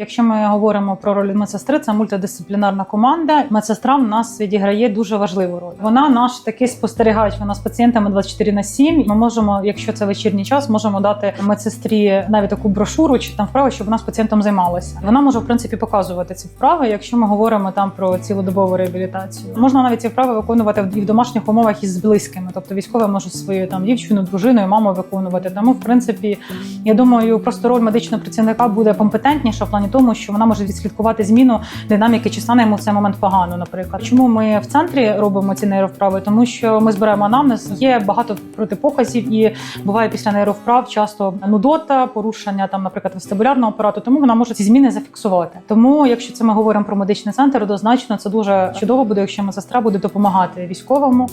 Якщо ми говоримо про роль медсестри, це мультидисциплінарна команда. Медсестра в нас відіграє дуже важливу роль. Вона наш такий спостерігач. Вона з пацієнтами 24 на 7. Ми можемо, якщо це вечірній час, можемо дати медсестрі навіть таку брошуру чи там вправи, щоб вона з пацієнтом займалася. Вона може в принципі показувати ці вправи, якщо ми говоримо там про цілодобову реабілітацію. Можна навіть ці вправи виконувати і в домашніх умовах із близькими, тобто військові можуть зі своєю там дівчиною, дружиною, мамою виконувати. Тому, в принципі, я думаю, просто роль медичного працівника буде компетентніша в тому, що вона може відслідкувати зміну динаміки, чи стане йому в цей момент погано. Наприклад, чому ми в центрі робимо ці нейровправи? Тому що ми збираємо анамнез, є багато протипоказів, і буває після нейровправ часто нудота, порушення там, наприклад, вестибулярного апарату. Тому вона може ці зміни зафіксувати. Тому, якщо це ми говоримо про медичний центр, однозначно це дуже чудово буде, якщо медсестра буде допомагати військовому.